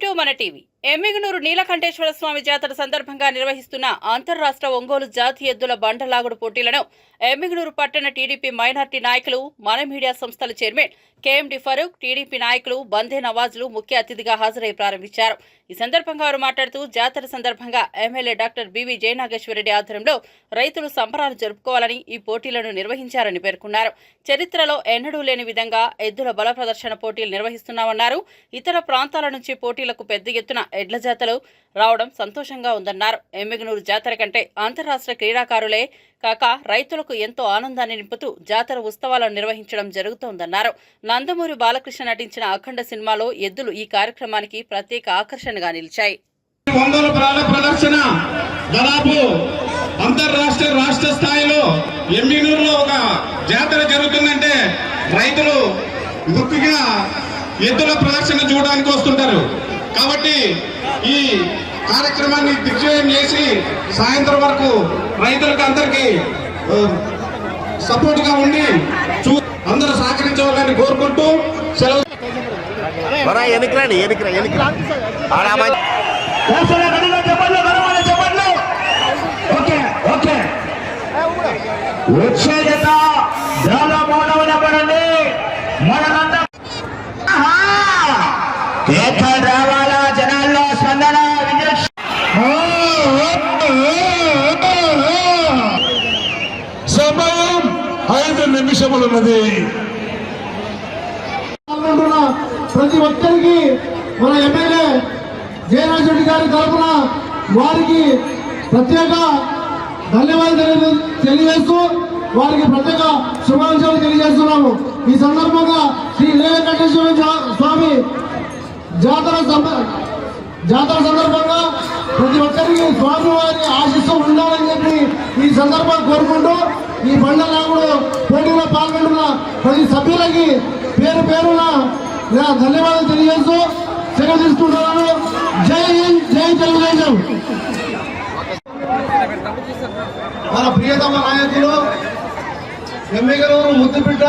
To మన TV. Emmiganur Neelakanteshwara స్వామి జాతర సందర్భంగా నిర్వహిస్తున్న అంతర్రాష్ట్ర ఒంగోలు జాతి ఎద్దుల బండలాగుడు పోటీలను ఎమ్మిగనూరు పట్టణ టీడీపీ మైనార్టీ నాయకులు మన మీడియా సంస్థల చైర్మన్ కేఎండి ఫరూక్ టీడీపీ నాయకులు బందే నవాజ్లు ముఖ్య అతిథిగా హాజరై ప్రారంభించారు. ఈ సందర్భంగా వారు మాట్లాడుతూ జాతర సందర్భంగా ఎమ్మెల్యే డాక్టర్ బివి జయనాగేశ్వరరెడ్డి ఆధ్వర్యంలో రైతులు సంబరాలు జరుపుకోవాలని ఈ పోటీలను నిర్వహించారని పేర్కొన్నారు. చరిత్రలో ఎన్నడూ లేని విధంగా ఎద్దుల బల ప్రదర్శన పోటీలు నిర్వహిస్తున్నామన్నారు. ఇతర ప్రాంతాల నుంచి పోటీలకు పెద్ద ఎత్తున ఎడ్ల జాతలు రావడం సంతోషంగా ఉందన్నారు. ఎమ్మిగనూరు జాతర కంటే అంతరాష్ట్ర క్రీడాకారులే కాక రైతులకు ఎంతో ఆనందాన్ని నింపుతూ జాతర ఉత్సవాలను నిర్వహించడం జరుగుతోందన్నారు. నందమూరి బాలకృష్ణ నటించిన అఖండ సినిమాలో ఎద్దులు ఈ కార్యక్రమానికి ప్రత్యేక ఆకర్షణగా నిలిచాయి. ప్రదర్శన. దాదాపు అంతర్రాష్ట్ర రాష్ట్ర స్థాయిలో ఎమ్మిగనూరులో ఒక జాతర జరుగుతుందంటే రైతులు ముఖ్యంగా ఎద్దుల ప్రదర్శన చూడడానికి వస్తుంటారు. కాబట్టి ఈ కార్యక్రమాన్ని దిగ్విజయం చేసి సాయంత్రం వరకు రైతులకు అందరికీ సపోర్ట్గా ఉండి చూ అందరూ సహకరించవాలని కోరుకుంటూ సెలవు ఎనికిరాని ఎనికిరా ఓకే వచ్చే జత చాలా మౌనం ఉన్నది. ప్రతి ఒక్కరికి మన ఎమ్మెల్యే జయరాజ్ రెడ్డి గారి తరఫున వారికి ప్రత్యేక ధన్యవాదాలు తెలియజేస్తూ వారికి ప్రత్యేక శుభాకాంక్షలు తెలియజేస్తున్నాము. ఈ సందర్భంగా శ్రీ నీలకంఠేశ్వర స్వామి జాతర జాతర సందర్భంగా ప్రతి ఒక్కరికి స్వామి వారి ఆశిస్తూ ఉండాలని చెప్పి ఈ సందర్భంగా కోరుకుంటూ ఈ పండుగ ప్రతి సభ్యులకి పేరు పేరున నా ధన్యవాదాలు తెలియజేస్తూ సెలవు తీసుకుంటున్నాను. జై హింద్ జై తెలుగుదేశం. మన ప్రియతమ నాయకులు ఎమ్మెగలూరు ముద్దుబిడ్డ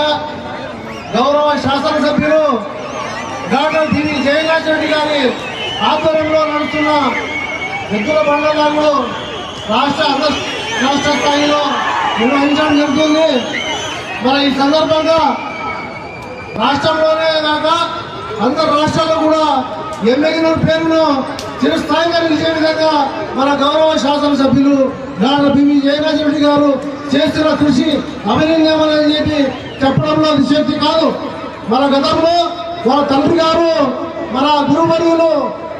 గౌరవ శాసనసభ్యులు డాక్టర్ టీవీ జయరాజ్ రెడ్డి గారి ఆధ్వర్యంలో నడుస్తున్న ఎద్దుల బండలాలు రాష్ట్ర అంత రాష్ట్ర స్థాయిలో నిర్వహించడం జరుగుతుంది. మన ఈ సందర్భంగా రాష్ట్రంలోనే కాక అందరు రాష్ట్రాల్లో కూడా ఎమ్మెల్యేల పేరును చిరస్థాయిగా నిలిచే విధంగా మన గౌరవ శాసనసభ్యులు డాక్టర్ బివి జయరాజరెడ్డి గారు చేస్తున్న కృషి అభినందనమని చెప్పి చెప్పడంలో అతిశక్తి కాదు. మన గతంలో వాళ్ళ తండ్రి గారు మన గురువర్యులు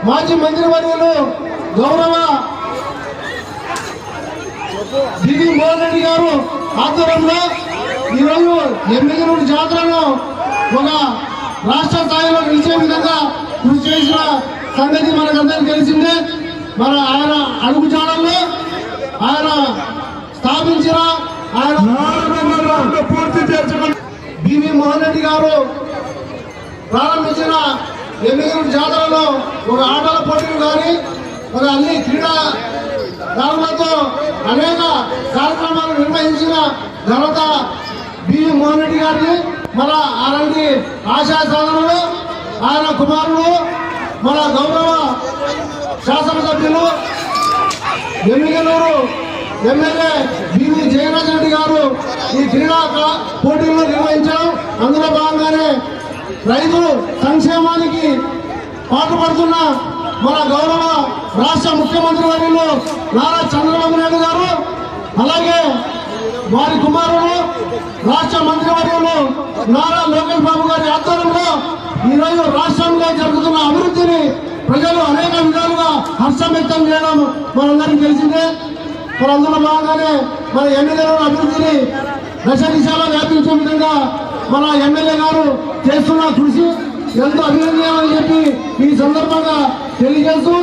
మాజీ మంత్రివర్యులు గౌరవ బివి మోహన్ రెడ్డి గారు ఆధ్వర్యంలో ఈరోజు ఎమ్మెల్యే నుండి జాతరను ఒక రాష్ట్ర స్థాయిలో నిలిచే విధంగా కృషి చేసిన సంగతి మనకందరికీ తెలిసిందే. మన ఆయన అడుగుజాడల్లో ఆయన స్థాపించిన ఆయన పూర్తి చేసుకుని బివి మోహన్ రెడ్డి గారు ప్రారంభించిన ఎమ్మెల్యే జాతరలో ఒక ఆటల పోటీలు కానీ ఒక అన్ని క్రీడా దారులతో అనేక కార్యక్రమాలు నిర్వహించిన ఘనత జగన్మోహన్ రెడ్డి గారిని మన అలాంటి ఆశా సాధనలు ఆయన కుమారులు మన గౌరవ శాసనసభ్యులు Emmiganur MLA B V Jayaraj Reddy గారు ఈ క్రీడా పోటీలను నిర్వహించడం అందులో భాగంగానే రైతు సంక్షేమానికి పాటుపడుతున్న మన గౌరవ రాష్ట్ర ముఖ్యమంత్రి వర్యులు నారా చంద్రబాబు నాయుడు గారు అలాగే వారి కుమారులు రాష్ట్ర మంత్రివర్యంలో నారా లోకేష్ బాబు గారి ఆధ్వర్యంలో ఈరోజు రాష్ట్రంలో జరుగుతున్న అభివృద్ధిని ప్రజలు అనేక విధాలుగా హర్షం వ్యక్తం చేయడం మనందరికీ తెలిసిందే. మరి అందులో భాగంగానే మన ఎమ్మెల్యేల అభివృద్ధిని దశ దిశలో వ్యాపించే విధంగా మన ఎమ్మెల్యే గారు చేస్తున్న కృషి ఎంతో అభినందనీయమని చెప్పి ఈ సందర్భంగా తెలియజేస్తూ